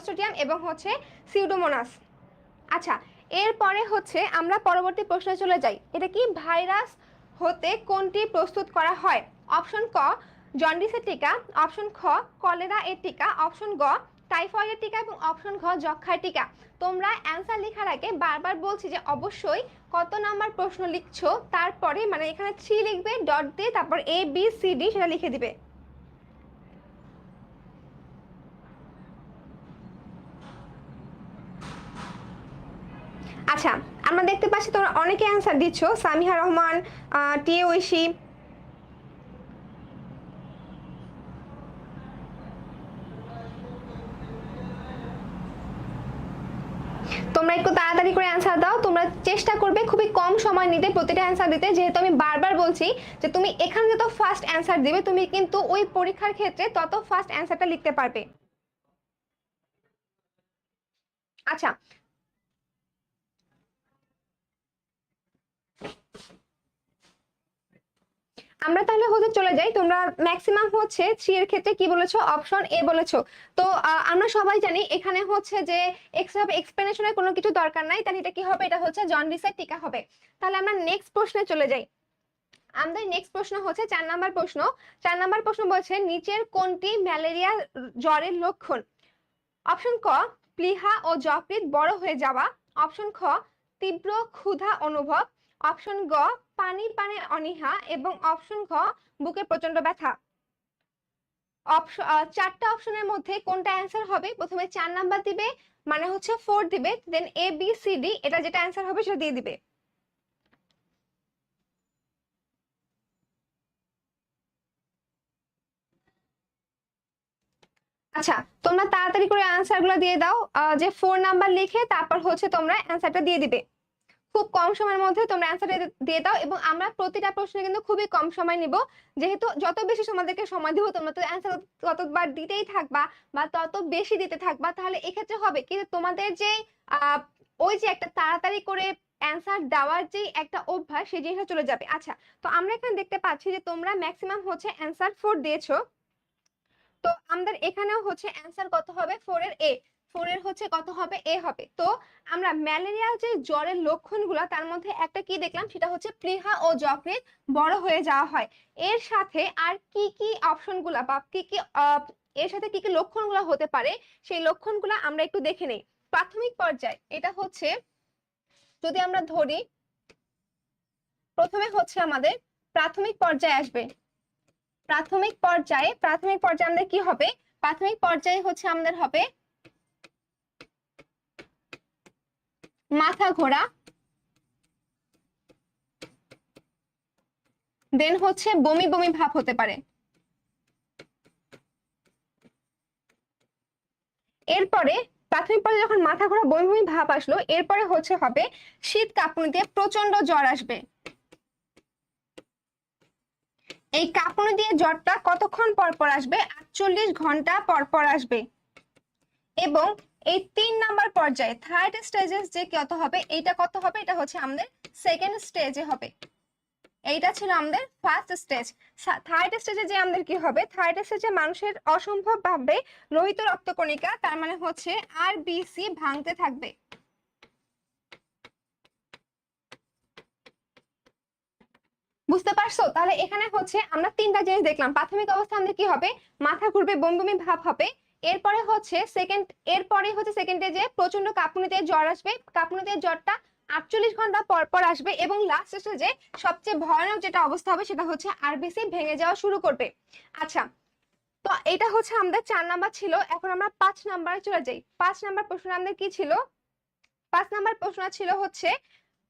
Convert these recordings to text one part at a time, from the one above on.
Clostridium এবং হচ্ছে pseudomonas. আচ্ছা এরপরে হচ্ছে আমরা পরবর্তী প্রশ্নে চলে যাই। এটা কি ভাইরাস হতে কোনটি প্রস্তুত করা হয়? অপশন ক, জন্ডিসের টিকা। অপশন খ, কলেরা এর টিকা। অপশন গ, টাইফয়েডের টিকা এবং অপশন ঘ যক্ষার টিকা। তোমরা অ্যান্সার লেখার আগে বারবার বলছি যে অবশ্যই কত নাম্বার প্রশ্ন লিখছো, তারপরে মানে এখানে থ্রি লিখবে, ডট দিয়ে তারপর এ বি সি ডি সেটা লিখে দিবে। আচ্ছা আমরা দেখতে পাচ্ছি তোমরা অনেকে অ্যান্সার দিচ্ছ। সামিহা রহমান টি ঐশী। তোমরা একটু তাড়াতাড়ি করে অ্যান্সার দাও। তোমরা চেষ্টা করবে খুবই কম সময় নিতে প্রতিটা অ্যান্সার দিতে। যেহেতু আমি বারবার বলছি যে তুমি এখানে যত ফার্স্ট অ্যান্সার দিবে, তুমি কিন্তু ওই পরীক্ষার ক্ষেত্রে তত ফার্স্ট অ্যান্সারটা লিখতে পারবে। আচ্ছা আমরা তাহলে হতে চলে যাই। তোমরা ম্যাক্সিমাম হচ্ছে থ্রি এর ক্ষেত্রে কি বলেছ? অপশন এ বলেছ। তো আমরা সবাই জানি এখানে হচ্ছে যে এক্সট্রা এক্সপ্লেনেশনের কোনো কিছু দরকার নাই। তাহলে এটা কি হবে? এটা হচ্ছে জন্ডিসের টিকা হবে। তাহলে আমরা নেক্সট প্রশ্নে চলে যাই। আমাদের নেক্সট প্রশ্ন হচ্ছে চার নাম্বার প্রশ্ন। চার নাম্বার প্রশ্ন বলছে, নিচের কোনটি ম্যালেরিয়া জ্বরের লক্ষণ? অপশন ক, প্লিহা ও যকৃৎ বড় হয়ে যাওয়া। অপশন খ, তীব্র ক্ষুধা অনুভব। অপশন গ পানি পানে অনীহা এবং অপশন ঘ, বুকে প্রচণ্ড ব্যথা। চারটা অপশনের মধ্যে কোনটা অ্যান্সার হবে? প্রথমে চার নাম্বার দিবে মানে হচ্ছে ফোর দিবে then A B C D এটা যেটা অ্যান্সার হবে সেটা দিয়ে দিবে। আচ্ছা তোমরা তাড়াতাড়ি করে অ্যান্সারগুলো দিয়ে দাও যে ফোর নাম্বার লিখে তারপর হচ্ছে তোমরা অ্যান্সারটা দিয়ে দিবে। খুব কম সময়ের মধ্যে তোমরা অ্যান্সার দিয়ে দাও এবং আমরা প্রতিটা প্রশ্নে কিন্তু খুবই কম সময় নিব। যেহেতু যত বেশি তোমাদেরকে সময় দিব, তোমরা তো অ্যান্সার ততবার দিতেই থাকবা বা তত বেশি দিতে থাকবা, তাহলে এক্ষেত্রে হবে কিন্তু তোমাদের যে ওই যে একটা তাড়াতাড়ি করে অ্যান্সার দেওয়ার যে একটা অভ্যাস, সেই জিনিসটা চলে যাবে। আচ্ছা তো আমরা এখানে দেখতে পাচ্ছি যে তোমরা ম্যাক্সিমাম হচ্ছে অ্যান্সার ফোর দিয়েছ। তো আমাদের এখানেও হচ্ছে অ্যান্সার কত হবে? ফোর এর এ ফোর এর হচ্ছে কত হবে? এ হবে। তো আমরা ম্যালেরিয়ার যে জ্বরের লক্ষণগুলো, তার মধ্যে একটা কি দেখলাম? সেটা হচ্ছে প্লিহা ও যকৃৎ বড় হয়ে যাওয়া হয়। এর সাথে আর কি কি অপশনগুলা বা কি কি এর সাথে কি কি লক্ষণগুলো হতে পারে, সেই লক্ষণগুলো আমরা একটু দেখে নেই। প্রাথমিক পর্যায়ে এটা হচ্ছে, যদি আমরা ধরি, প্রথমে হচ্ছে আমাদের প্রাথমিক পর্যায়ে আসবে। প্রাথমিক পর্যায়ে প্রাথমিক পর্যায়ে আমাদের কি হবে? প্রাথমিক পর্যায়ে হচ্ছে আমাদের হবে মাথা ঘোরা। দেন হচ্ছে বমি বমি ভাব হতে পারে। এরপরে প্রাথমিক পর্যায়ে যখন মাথা ঘোরা বমি বমি ভাব আসলো, এরপরে হচ্ছে হবে শীত কাঁপুনিতে প্রচণ্ড জ্বর আসবে। এই কাঁপুনি দিয়ে জ্বরটা কতক্ষণ পর পর আসবে? আটচল্লিশ ঘণ্টা পর পর আসবে। এবং এই তিন নাম্বার পর্যায়ে থার্ড স্টেজে যে কত হবে, এইটা কত হবে? এটা হচ্ছে আমাদের সেকেন্ড স্টেজে হবে। এইটা ছিল আমাদের ফার্স্ট স্টেজ থার্ড স্টেজে যে আমাদের কি হবে? থার্ড স্টেজে মানুষের অসম্ভব ভাবে লোহিত রক্তকণিকা, তার মানে হচ্ছে আর বিসি ভাঙতে থাকবে। বুঝতে পারছ? তাহলে এখানে হচ্ছে আমরা তিনটা জিনিস দেখলাম। প্রাথমিক অবস্থা আমাদের কি হবে? মাথা ঘুরবে বমি ভাব হবে। এরপরে হচ্ছে সেকেন্ড এরপরে হচ্ছে সেকেন্ডে যে প্রচণ্ড কাঁপুনিতে জ্বর আসবে, কাঁপুনিতে জ্বরটা আটচল্লিশ ঘণ্টা পর পর আসবে এবং লাস্ট যে সবচেয়ে ভয়ানক যেটা অবস্থা হবে সেটা হচ্ছে আরবিসি ভেঙে যাওয়া শুরু করবে। আচ্ছা তো এটা হচ্ছে আমাদের চার নাম্বার ছিল, এখন আমরা পাঁচ নাম্বারে চলে যাই। পাঁচ নাম্বার প্রশ্ন আমাদের কি ছিল? পাঁচ নাম্বার প্রশ্ন ছিল হচ্ছে,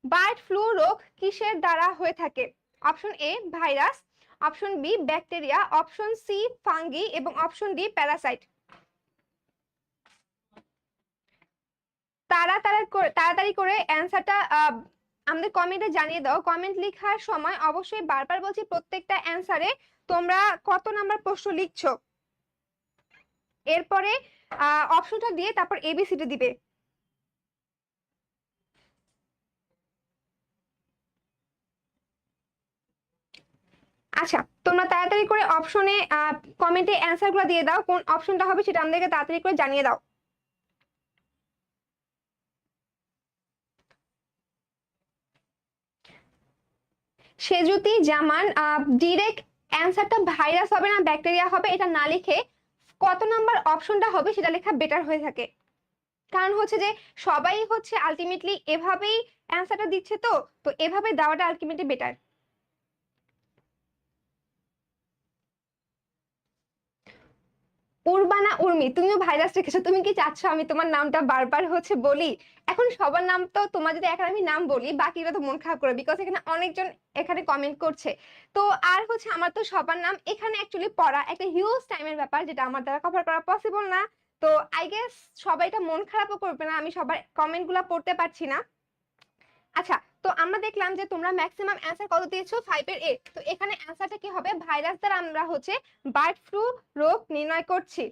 বার্ড ফ্লু রোগ কিসের দ্বারা হয়ে থাকে? Option A virus. Option B bacteria. Option C fungi. এবং অপশন ডি প্যারাসাইট তাড়াতাড়ি করে তাড়াতাড়ি করে অ্যান্সারটা আমাদের কমেন্টে জানিয়ে দাও। কমেন্ট লেখার সময় অবশ্যই বারবার বলছি প্রত্যেকটা অ্যান্সারে তোমরা কত নাম্বার প্রশ্ন লিখছো। এরপরে অপশনটা দিয়ে তারপর এবিসিডি দিবে। আচ্ছা তোমরা তাড়াতাড়ি করে অপশনে কমেন্টে অ্যান্সারগুলো দিয়ে দাও। কোন অপশনটা হবে সেটা আমাদেরকে তাড়াতাড়ি করে জানিয়ে দাও। সেজুতি, জামান ডিরেক্ট অ্যান্সারটা ভাইরাস হবে না, ব্যাকটেরিয়া হবে, এটা না লিখে কত নাম্বার অপশনটা হবে সেটা লেখা বেটার হয়ে থাকে। কারণ হচ্ছে যে সবাই হচ্ছে আলটিমেটলি এভাবেই অ্যান্সারটা দিচ্ছে তো তো এভাবে দেওয়াটা আলটিমেটলি বেটার উর্বানা উর্মি, তুমিও ভাইরাস রেখেছো, তুমি কি চাচ্ছ আমি তোমার নামটা বারবার হচ্ছে বলি? এখন সবার নাম তো তোমার যদি এখন আমি নাম বলি, বাকিরা তো মন খারাপ করে বিকজ এখানে অনেকজন এখানে কমেন্ট করছে। তো আর হচ্ছে আমার তো সবার নাম এখানে অ্যাকচুয়ালি পড়া একটা হিউজ টাইমের ব্যাপার, যেটা আমার দ্বারা কভার করা পসিবল না। তো আই গেস সবাইটা মন খারাপও করবে না, আমি সবার কমেন্টগুলো পড়তে পারছি না। আচ্ছা তো আমরা দেখলাম যে তোমরা ম্যাক্সিমাম অ্যান্সার কত দিয়েছ? ফাইভ এর এ তো এখানে অ্যান্সারটা কি হবে? ভাইরাস দ্বারা আমরা হচ্ছে বার্ড ফ্লু রোগ নির্ণয় করছি।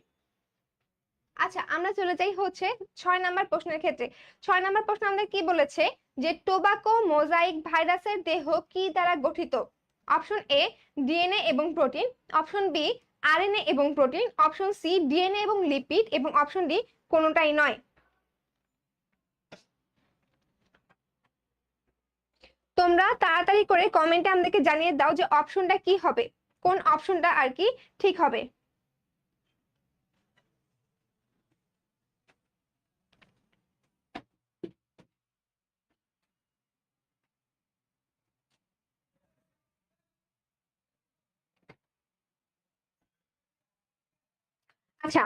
আচ্ছা আমরা চলে যাই হচ্ছে ছয় নাম্বার প্রশ্নের ক্ষেত্রে। ছয় নাম্বার প্রশ্ন আমাদের কি বলেছে? যে টোবাকো মোজাইক ভাইরাসের দেহ কি দ্বারা গঠিত? অপশন এ, ডিএনএ এবং প্রোটিন। অপশন বি, আরএনএ এবং প্রোটিন। অপশন সি, ডিএনএ এবং লিপিড। এবং অপশন ডি, কোনোটাই নয়। তোমরা তাড়াতাড়ি করে কমেন্টে আমাদেরকে জানিয়ে দাও যে অপশনটা কি হবে। কোন অপশনটা আর কি ঠিক হবে। আচ্ছা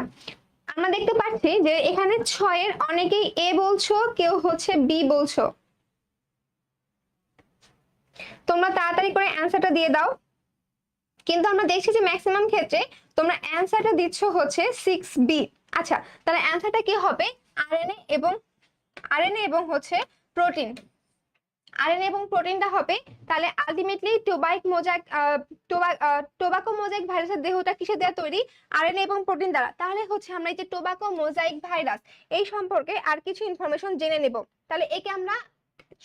আমরা দেখতে পাচ্ছি যে এখানে ছয়ের অনেকেই এ বলছো, কেউ হচ্ছে বি বলছো। তোমরা তাড়াতাড়ি করে অ্যান্সারটা দিয়ে দাও। কিন্তু আমরা দেখছি যে ম্যাক্সিমাম ক্ষেত্রে তোমরা অ্যান্সারটা দিচ্ছ হচ্ছে সিক্স বি আচ্ছা তাহলে অ্যান্সারটা কি হবে? আরএনএ এবং আরএনএ এবং হচ্ছে প্রোটিন আরএনএ এবং প্রোটিনটা হবে, তাহলে ultimately tobacco mosaic tobacco mosaic ভাইরাসের দেহটা কিসে দেওয়া তৈরি? আরএনএ এবং প্রোটিন দ্বারা। তাহলে হচ্ছে আমরা এই যে টোবাকো মোজাইক ভাইরাস, এই সম্পর্কে আর কিছু ইনফরমেশন জেনে নেব। তাহলে একে আমরা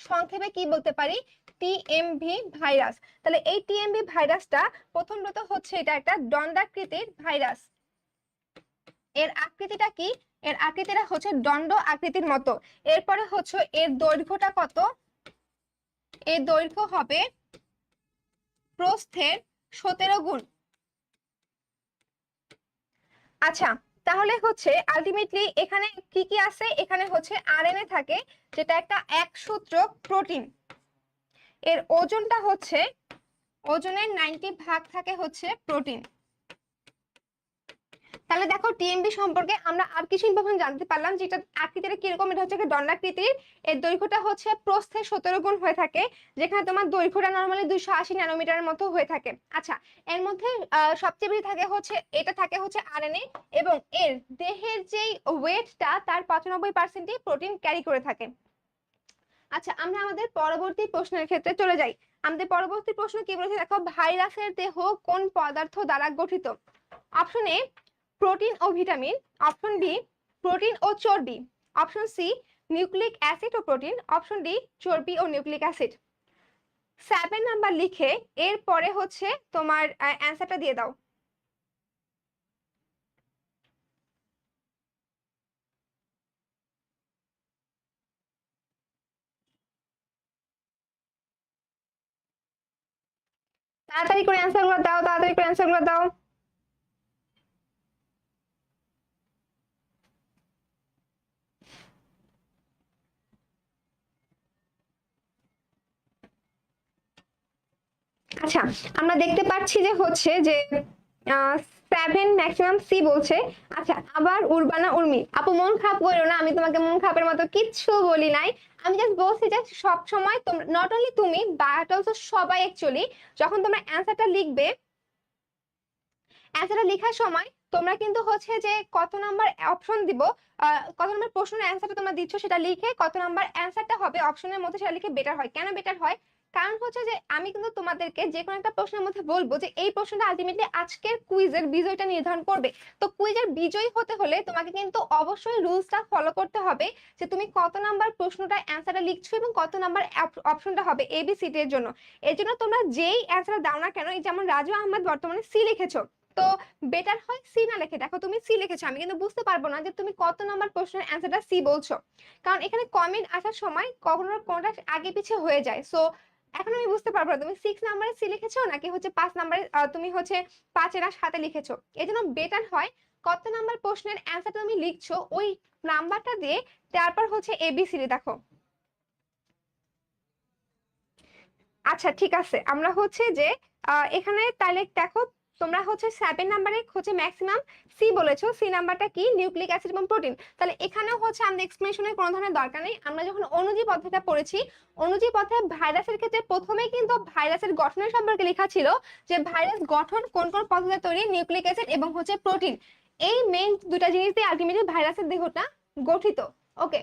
সংক্ষেপে কি বলতে পারি? TMV virus. তাহলে এই টিএমভি ভাইরাসটা প্রথমত হচ্ছে এটা একটা দণ্ডাকৃতির ভাইরাস। এর আকৃতিটা কি? এর আকৃতিটা হচ্ছে দণ্ড আকৃতির মতো। এরপরে হচ্ছে এর দৈর্ঘ্যটা কত? এর দৈর্ঘ্য হবে প্রস্থের সতেরো গুণ। আচ্ছা তাহলে হচ্ছে আলটিমেটলি এখানে কি কি আছে? এখানে হচ্ছে আর আরএনএ থাকে, যেটা একটা এক সূত্র প্রোটিন এর ওজনটা হচ্ছে, ওজনের নাইনটি ভাগ থাকে হচ্ছে প্রোটিন তাহলে দেখো টিএমবি সম্পর্কে আমরা আর কিছু ইনফরমেশন জানতে পারলাম, যেটা আকৃতিটা কীরকম, এটা হচ্ছে দণ্ডাকৃতির এর দৈর্ঘ্যটা হচ্ছে প্রস্থে সতেরো গুণ হয়ে থাকে, যেখানে তোমার দৈর্ঘ্যটা নর্মালি দুইশো আশি ন্যানোমিটারের মতো হয়ে থাকে। আচ্ছা এর মধ্যে সবচেয়ে বেশি থাকে হচ্ছে, এটা থাকে হচ্ছে আরএনএ এবং এর দেহের যেই ওয়েটটা তার পঁচানব্বই পার্সেন্টই প্রোটিন ক্যারি করে থাকে। আচ্ছা আমরা আমাদের পরবর্তী প্রশ্নের ক্ষেত্রে চলে যাই। আমাদের পরবর্তী প্রশ্ন কি বলেছে? দেখো, ভাইরাসের দেহ কোন পদার্থ দ্বারা গঠিত? অপশন এ প্রোটিন ও ভিটামিন, অপশন বি, প্রোটিন ও চর্বি। অপশন সি, নিউক্লিক অ্যাসিড ও প্রোটিন, অপশন ডি, চর্বি ও নিউক্লিক অ্যাসিড। সেভেন নাম্বার লিখে এর পরে হচ্ছে তোমার অ্যান্সারটা দিয়ে দাও। তাড়াতাড়ি করে অ্যান্সারগুলো দাও, তাড়াতাড়ি করে অ্যান্সারগুলো দাও। আচ্ছা আমরা দেখতে পাচ্ছি যে হচ্ছে যে সেভেন ম্যাক্সিমাম সি বলছে। আচ্ছা আবার উর্বানা উর্মি, আপু মন খারাপ করো না, আমি তোমাকে মন খারাপের মতো কিচ্ছু বলি নাই। আমি জাস্ট বলছি যে সব সময় তোমরা নট অনলি তুমি বাট অলসো সবাই অ্যাকচুয়ালি যখন তোমরা অ্যান্সারটা লিখবে অ্যান্সারটা লেখার সময় তোমরা কিন্তু হচ্ছে যে কত নাম্বার অপশন দিব কত নাম্বার প্রশ্নের অ্যান্সারটা তোমরা দিচ্ছ সেটা লিখে কত নাম্বার অ্যান্সারটা হবে অপশনের মধ্যে সেটা লিখে বেটার হয়। কেন বেটার হয়? কারণ হচ্ছে যে আমি কিন্তু তোমাদেরকে যে কোনো একটা প্রশ্নের মধ্যে বলব যে এই প্রশ্নটা আলটিমেটলি আজকের কুইজের বিজয়টা নির্ধারণ করবে। তো কুইজের বিজয়ী হতে হলে তোমাকে কিন্তু অবশ্যই রুলসটা ফলো করতে হবে যে তুমি কত নাম্বার প্রশ্নটা অ্যান্সারটা লিখছো এবং কত নাম্বার অপশনটা হবে এবিসিটি এর জন্য। এর জন্য তোমরা যেই অ্যান্সার দাও না কেন, এই যেমন রাজু আহমেদ বর্তমানে সি লিখেছো, তো বেটার হয় সি না লিখে। দেখো তুমি সি লিখেছো, আমি কিন্তু বুঝতে পারব না যে তুমি কত নাম্বার প্রশ্নের অ্যান্সারটা সি বলছো। কারণ এখানে কমেন্ট আসার সময় কখনো কোনটা আগে পিছিয়ে হয়ে যায়। সো এখন আমি বুঝতে পারব না, তুমি সিক্স নাম্বারে সি লিখেছো নাকি হচ্ছে পাঁচ নাম্বারে তুমি হচ্ছে পাঁচের আর সাথে লিখেছো? এই জন্য বেটার হয় কত নাম্বার প্রশ্নের অ্যান্সার তুমি লিখছো ওই নাম্বারটা দিয়ে তারপর হচ্ছে এবিসিডি দেখো। আচ্ছা ঠিক আছে। আমরা হচ্ছে যে এখানে তাহলে দেখো তোমরা হচ্ছে সেভেন নাম্বারে হচ্ছে ম্যাক্সিমাম সি বলেছ সি নাম্বারটা কি? নিউক্লিক অ্যাসিড এবং প্রোটিন তাহলে এখানেও হচ্ছে আমাদের এক্সপ্লেনেশনের কোনো ধরনের দরকার নেই। আমরা যখন অনুজীব অধ্যায়টা পড়েছি, অনুজীব অধ্যায় ভাইরাসের ক্ষেত্রে প্রথমে কিন্তু ভাইরাসের গঠনের সম্পর্কে লেখা ছিল যে ভাইরাস গঠন কোন কোন পদ্ধতিতে তৈরি? নিউক্লিক অ্যাসিড এবং হচ্ছে প্রোটিন এই মেইন দুটা জিনিস দিয়ে আলটিমেটলি ভাইরাসের দেহটা গঠিত। ওকে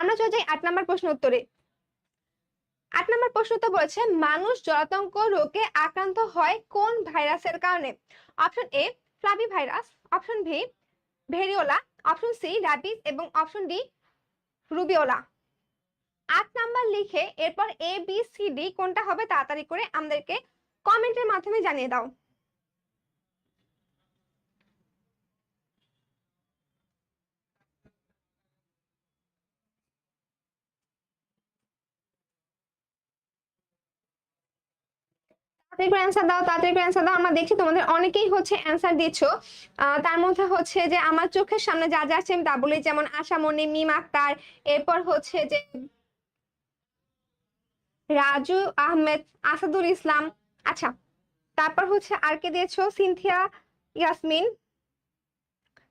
আমরা চলে যাই আট নাম্বার প্রশ্ন উত্তরে। আট নম্বর প্রশ্ন তো বলেছে মানুষ জলাতঙ্ক রোগে আক্রান্ত হয় কোন ভাইরাসের কারণে? Option A flavivirus, option B variola, option C rabies এবং অপশন ডি রুবিওলা। আট নাম্বার লিখে এরপর এ বি সি ডি কোনটা হবে তাড়াতাড়ি করে আমাদেরকে কমেন্টের মাধ্যমে জানিয়ে দাও। তাড়াতাড়ি অ্যান্সার দাও, তাড়াতাড়ি অ্যান্সার দাও। আমরা দেখছি তোমাদের অনেকেই হচ্ছে অ্যান্সার দিচ্ছ। তার মধ্যে হচ্ছে যে আমার চোখের সামনে যা যা আছে তা বলি। যেমন আশামণি মিম, আক্তার। এরপর হচ্ছে যে রাজু আহমেদ, আসাদুল ইসলাম। আচ্ছা তারপর হচ্ছে আর কে দিয়েছ? সিনথিয়া, ইয়াসমিন,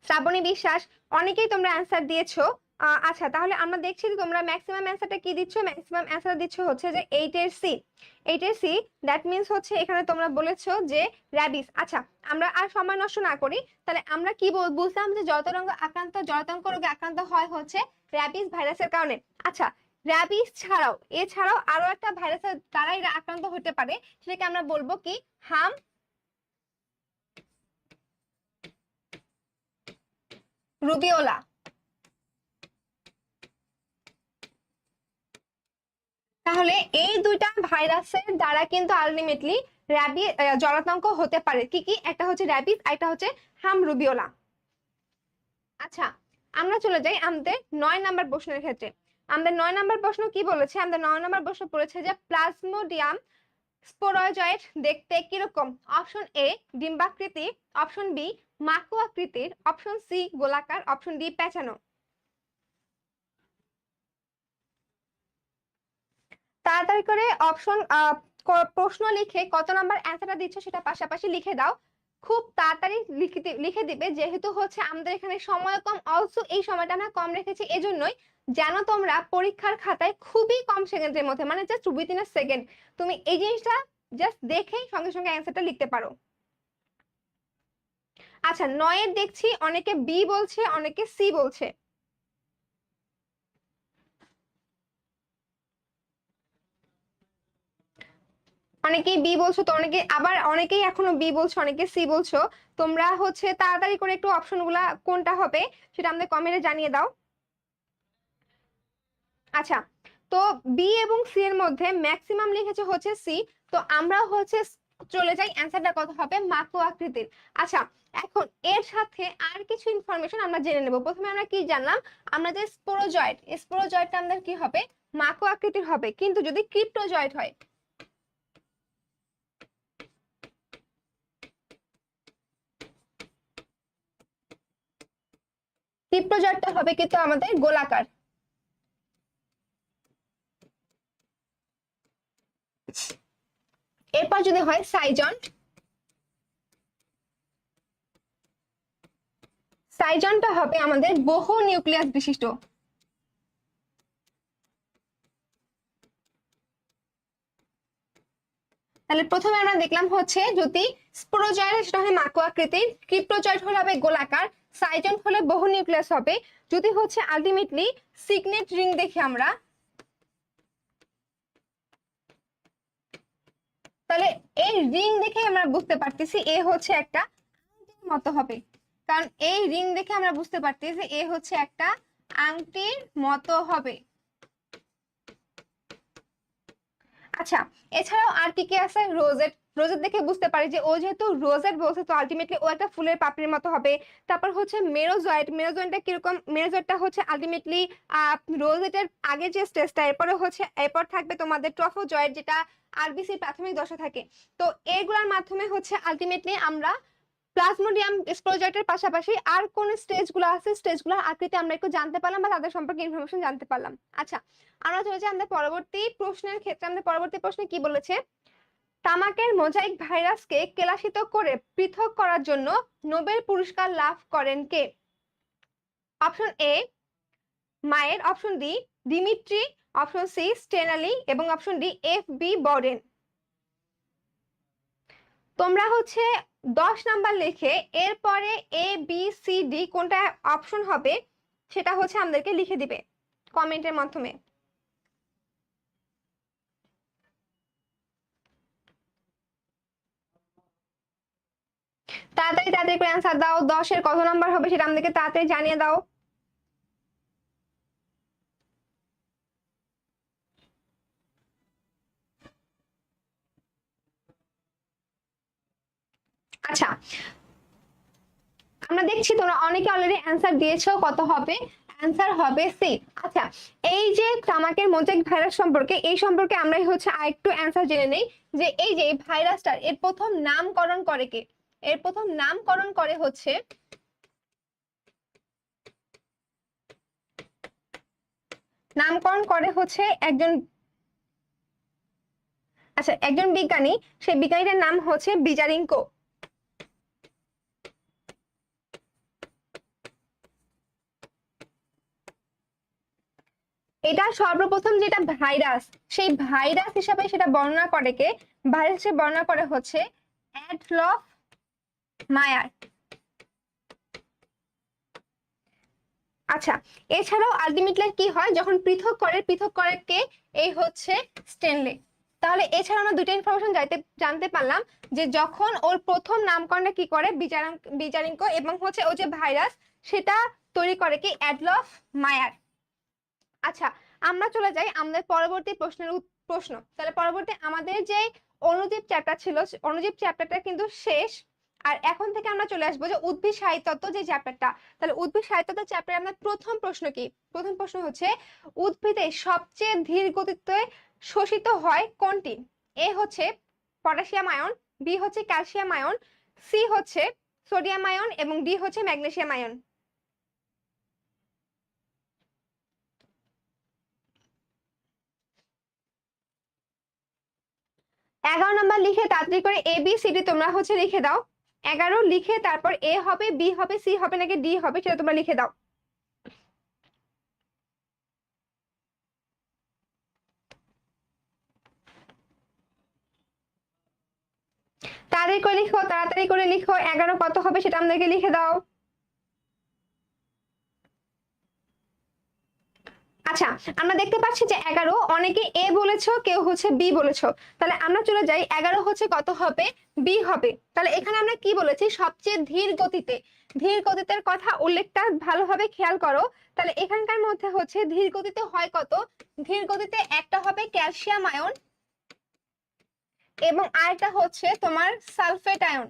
শ্রাবণী বিশ্বাস। অনেকেই তোমরা অ্যান্সার দিয়েছ। আচ্ছা তাহলে আমরা দেখছি যে তোমরা ম্যাক্সিমাম অ্যান্সারটা কি দিচ্ছ? ম্যাক্সিমাম অ্যান্সার দিচ্ছ হচ্ছে যে এইট এর সি এইট এর সি দ্যাট মিনস হচ্ছে এখানে তোমরা বলেছ যে র্যাবিস আচ্ছা আমরা আর সময় নষ্ট না করি। তাহলে আমরা কি বুঝলাম যে জলতরঙ্গ আক্রান্ত জলতঙ্ক রোগে আক্রান্ত হয় হচ্ছে র্যাবিস ভাইরাসের কারণে। আচ্ছা র্যাবিস ছাড়াও, এছাড়াও আরও একটা ভাইরাসের দ্বারা এরা আক্রান্ত হতে পারে। সেটাকে আমরা বলব কি? হাম রুবিওলা। তাহলে এই দুইটা ভাইরাসের দ্বারা কিন্তু আলটিমেটলি র্যাবি জলাতঙ্ক হতে পারে। কি কি? একটা হচ্ছে র্যাবিস একটা হচ্ছে হাম রুবিওলা আচ্ছা আমরা চলে যাই আমাদের নয় নাম্বার প্রশ্নের ক্ষেত্রে। আমাদের নয় নাম্বার প্রশ্ন কি বলেছে? আমাদের নয় নাম্বার প্রশ্ন পড়েছে যে প্লাজমোডিয়াম স্পোরয়েজয়েড দেখতে কীরকম? অপশন এ ডিম্বাকৃতি, অপশন বি মাকু আকৃতির অপশন সি গোলাকার, অপশন ডি পেঁচানো তাড়াতাড়ি করে অপশন প্রশ্ন লিখে কত নাম্বার অ্যান্সারটা দিচ্ছ সেটা পাশাপাশি লিখে দাও। খুব তাড়াতাড়ি লিখে দিবে, যেহেতু হচ্ছে আমাদের এখানে সময় কম অলসো এই সময়টা আমরা কম রেখেছি, এজন্যই যেন তোমরা পরীক্ষার খাতায় খুবই কম সেকেন্ডের মধ্যে মানে জাস্ট উইথিন আ সেকেন্ড তুমি এই জিনিসটা জাস্ট দেখেই সঙ্গে সঙ্গে অ্যান্সারটা লিখতে পারো। আচ্ছা নয়ের দেখছি, অনেকে বি বলছে, অনেকে সি বলছে। অনেকেই বি বলছো, তো অনেকে, আবার অনেকেই এখনও বি বলছো, অনেকে সি বলছো। তোমরা হচ্ছে তাড়াতাড়ি করে একটু অপশনগুলা কোনটা হবে, সেটা আমাদের কমেন্টে জানিয়ে দাও। আচ্ছা তো বি এবং সি এর মধ্যে ম্যাক্সিমাম লিখেছে হচ্ছে সি তো আমরা হচ্ছে চলে যাই অ্যান্সারটা কত হবে? মাকো আকৃতির। আচ্ছা এখন এর সাথে আর কিছু ইনফরমেশন আমরা জেনে নেব। প্রথমে আমরা কি জানলাম? আমরা যে স্পোরোজয়েড স্পোরোজয়েডটা আমাদের কি হবে? মাকো আকৃতির হবে। কিন্তু যদি ক্রিপ্টোজয়েড হয় তীব্রজটটা হবে কিন্তু আমাদের গোলাকার। এরপর যদি হয় সাইজন। সাইজনটা হবে আমাদের বহু নিউক্লিয়াস বিশিষ্ট। তাহলে প্রথমে আমরা দেখলাম হচ্ছে যদি স্পোরোজয়েড সেটা হয় মাকো আকৃতির ক্রিপ্টোজয়েড হলে হবে গোলাকার? সাইজন হলে বহু নিউক্লিয়াস হবে। যদি হচ্ছে আলটিমেটলি সিগনেট রিং দেখি আমরা, তাহলে এই রিং দেখে আমরা বুঝতে পারতেছি এ হচ্ছে একটা আংটির মতো হবে। কারণ এই রিং দেখে আমরা বুঝতে পারতেছি এ হচ্ছে একটা আংটির মতো হবে। আচ্ছা এছাড়াও আর কি কি আছে? রোজেট রোজেট দেখে বুঝতে পারি যে ও যেহেতু রোজেট বলছে, তো আলটিমেটলি ও একটা ফুলের পাপড়ির মতো হবে। তারপর হচ্ছে মেরোজয়েট মেরোজয়েটটা কীরকম? মেরোজয়েটটা হচ্ছে আলটিমেটলি রোজেটের আগে যে স্টেজটা, এরপরে হচ্ছে, এরপর থাকবে তোমাদের ট্রফোজয়েট যেটা আরবিসির প্রাথমিক দশা থাকে। তো এগুলোর মাধ্যমে হচ্ছে আলটিমেটলি আমরা প্লাজমোডিয়াম স্পোরোজয়েটের পাশাপাশি আর কোন স্টেজগুলো আছে, স্টেজগুলোর আকৃতি আমরা একটু জানতে পারলাম বা তাদের সম্পর্কে ইনফরমেশন জানতে পারলাম। আচ্ছা আমরা চলে যাই আমাদের পরবর্তী প্রশ্নের ক্ষেত্রে, আমাদের পরবর্তী প্রশ্নে কি বলেছে? তামাকের মোজাইক ভাইরাসকে কেলাসিত করে পৃথক করার জন্য নোবেল পুরস্কার লাভ করেন কে? Option A, Mayer, option D, Dmitri, option C, Stanley এবং অপশন ডি, এফ বি, বরেন। তোমরা হচ্ছে দশ নাম্বার লিখে এরপরে এ, বি, সি, ডি কোনটা অপশন হবে সেটা হচ্ছে আমাদেরকে লিখে দিবে কমেন্টের মাধ্যমে। তাড়াতাড়ি তাড়াতাড়ি করে অ্যান্সার দাও, দশের কত নাম্বার হবে সেটা আমাদেরকে তাড়াতাড়ি জানিয়ে দাও। আচ্ছা আমরা দেখছি তোমরা অনেকে অলরেডি অ্যান্সার দিয়েছ কত হবে অ্যান্সার হবে সি আচ্ছা এই যে তামাকের মোজাইক ভাইরাস সম্পর্কে, এই সম্পর্কে আমরাই হচ্ছে আরেকটু অ্যান্সার জেনে নেই, যে এই যে এই ভাইরাসটার এর প্রথম নামকরণ করে কে? এর প্রথম নামকরণ করে হচ্ছে নামকরণ করে হচ্ছে একজন আচ্ছা একজন বিজ্ঞানী, সেই বিজ্ঞানীটার নাম হচ্ছে বিজারিঙ্কো। এটা সর্বপ্রথম যেটা ভাইরাস, সেই ভাইরাস হিসাবে সেটা বর্ণনা করে কে? ভাইরাস বর্ণনা করে হচ্ছে অ্যাডলফ মায়ার আচ্ছা এছাড়াও আলটিমেটলি কি হয়, যখন পৃথক করে পৃথক করে কে? এই হচ্ছে স্টেনলে তাহলে এছাড়া আমরা দুটো ইনফরমেশন যাইতে জানতে পারলাম যে যখন ওর প্রথম নামকরণটা কি করে? বিচারিঙ্ক এবং হচ্ছে ও যে ভাইরাস, সেটা তৈরি করে কি? অ্যাডলফ মায়ার। আচ্ছা আমরা চলে যাই আমাদের পরবর্তী প্রশ্নের প্রশ্ন। তাহলে পরবর্তী আমাদের যে অনুজীব চ্যাপ্টার ছিল, অনুজীব চ্যাপ্টারটা কিন্তু শেষ। আর এখন থেকে আমরা চলে আসব যে উদ্ভিদ সাহিত্যত্ব যে চ্যাপ্টারটা তাহলে উদ্ভিদ সাহিত্যত্ব চ্যাপ্টারে আমাদের প্রথম প্রশ্ন কি? প্রথম প্রশ্ন হচ্ছে, উদ্ভিদে সবচেয়ে ধীর গতিতে শোষিত হয় কোনটি? এ হচ্ছে পটাশিয়াম আয়ন, বি হচ্ছে ক্যালসিয়াম আয়ন, সি হচ্ছে সোডিয়াম আয়ন এবং ডি হচ্ছে ম্যাগনেসিয়াম আয়ন। এগারো নম্বর লিখে তাড়াতাড়ি করে এ বি সি ডি তোমরা হচ্ছে লিখে দাও। এগারো লিখে তারপর এ হবে, বি হবে, সি হবে, নাকি ডি হবে, সেটা তোমরা লিখে দাও। তাড়াতাড়ি করে লিখো, তাড়াতাড়ি করে লিখো, এগারো কত হবে সেটা আমাদেরকে লিখে দাও। আচ্ছা আমরা দেখতে পাচ্ছি যে এগারো, অনেকে এ বলেছ, কেউ হচ্ছে বি বলেছ। তাহলে আমরা চলে যাই, এগারো হচ্ছে কত হবে? বি হবে। তাহলে এখানে আমরা কি বলেছি? সবচেয়ে ধীর গতিতে। ধীর গতিতের কথা উল্লেখটা ভালোভাবে খেয়াল করো। তাহলে এখানকার মধ্যে হচ্ছে ধীর গতিতে হয় কত? ধীর গতিতে একটা হবে ক্যালসিয়াম আয়ন এবং আরেকটা হচ্ছে তোমার সালফেট আয়ন।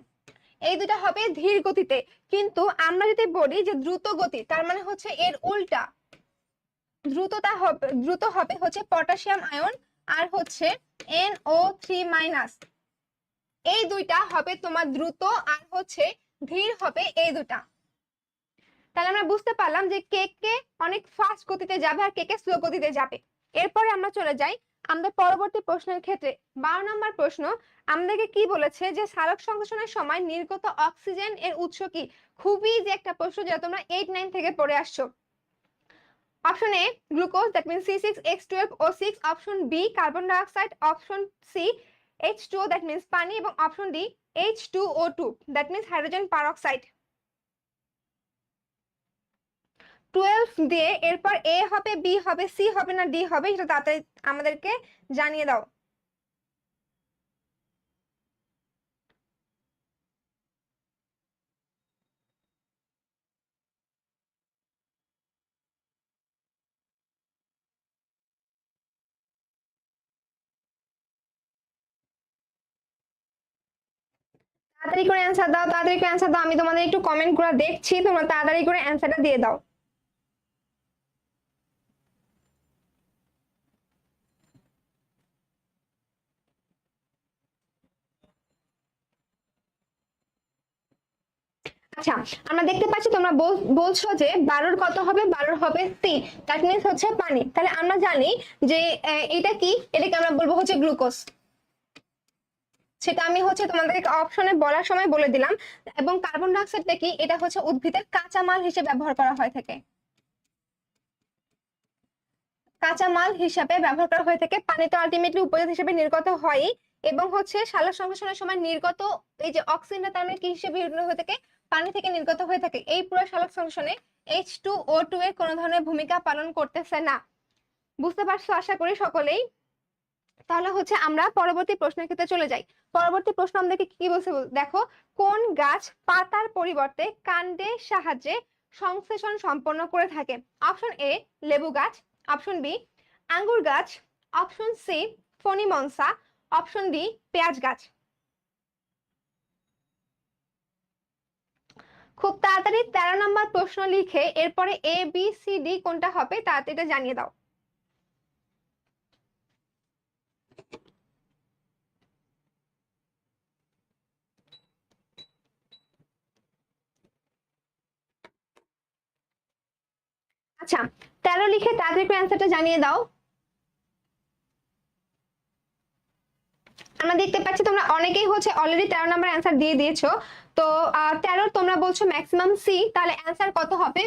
এই দুটা হবে ধীর গতিতে। কিন্তু আমরা যদি বলি যে দ্রুত গতি, তার মানে হচ্ছে এর উল্টা। দ্রুততা হবে, দ্রুত হবে হচ্ছে পটাশিয়াম আয়ন আর হচ্ছে এন ও থ্রি মাইনাস এই দুইটা হবে তোমার দ্রুত আর হচ্ছে ধীর হবে এই দুটা তাহলে আমরা বুঝতে পারলাম যে কে কে অনেক ফাস্ট গতিতে যাবে আর কে কে স্লো গতিতে যাবে। এরপরে আমরা চলে যাই আমাদের পরবর্তী প্রশ্নের ক্ষেত্রে। বারো নম্বর প্রশ্ন, আমাদেরকে কি বলেছে যে সালোক সংশ্লেষণের সময় নির্গত অক্সিজেন এর উৎস কি? খুবই যে একটা প্রশ্ন যেটা তোমরা এইট নাইন থেকে পড়ে আসছো। Option A glucose that mean C six X twelve O six option B carbon dioxide option C H two that means পানি এবং option D H two O two that means hydrogen peroxide twelve দিয়ে, এরপর এ হবে B হবে C হবে না D হবে, সেটা তাতে আমাদেরকে জানিয়ে দাও। তাড়াতাড়ি করে অ্যান্সার দাও, তাড়াতাড়ি করে অ্যান্সার দাও। আমি তোমাদের একটু কমেন্ট করে দেখছি, তোমরা তাড়াতাড়ি করে অ্যান্সারটা দিয়ে দাও। আচ্ছা আমরা দেখতে পাচ্ছি তোমরা বল- বলছো যে বারোর কত হবে? বারোর হবে সি দ্যাট মিনস হচ্ছে পানি। তাহলে আমরা জানি যে এটা কি? এটাকে আমরা বলব হচ্ছে গ্লুকোজ সেটা আমি হচ্ছে তোমাদেরকে অপশনে বলার সময় বলে দিলাম। এবং কার্বন ডাইঅক্সাইডটা কি? এটা হচ্ছে উদ্ভিদের কাঁচামাল হিসেবে ব্যবহার করা হয়ে থাকে। কাঁচামাল হিসাবে ব্যবহার করা হয়ে থাকে। পানি তো আলটিমেটলি উপজাত হিসেবে নির্গত হয় এবং হচ্ছে সালোক সংশ্লেষণের সময় নির্গত এই যে অক্সিজেনটা তার মানে কি হিসেবে হয়ে থাকে? পানি থেকে নির্গত হয়ে থাকে। এই পুরো সালোক সংশ্লেষণে এইচ টু ও টু এর কোনো ধরনের ভূমিকা পালন করতেছে না। বুঝতে পারছ? আশা করি সকলেই। তাহলে হচ্ছে আমরা পরবর্তী প্রশ্নের ক্ষেত্রে চলে যাই। পরবর্তী প্রশ্ন আমাদেরকে কি বলছে দেখো, কোন গাছ পাতার পরিবর্তে কাণ্ডের সাহায্যে সংশ্লেষণ সম্পন্ন করে থাকে? অপশন এ লেবু গাছ। অপশন বি আঙ্গুর গাছ। অপশন সি ফণিমনসা অপশন ডি পেঁয়াজ গাছ। খুব তাড়াতাড়ি তেরো নম্বর প্রশ্ন লিখে এরপরে এ বি সি ডি কোনটা হবে তাড়াতাড়ি জানিয়ে দাও। আচ্ছা তেরো লিখে তাদের একটু অ্যান্সারটা জানিয়ে দাও। আমরা দেখতে পাচ্ছি তোমরা অনেকেই হচ্ছে অলরেডি তেরো নাম্বার অ্যান্সার দিয়ে দিয়েছ। তো তেরো তোমরা বলছো ম্যাক্সিমাম সি তাহলে অ্যান্সার কত হবে?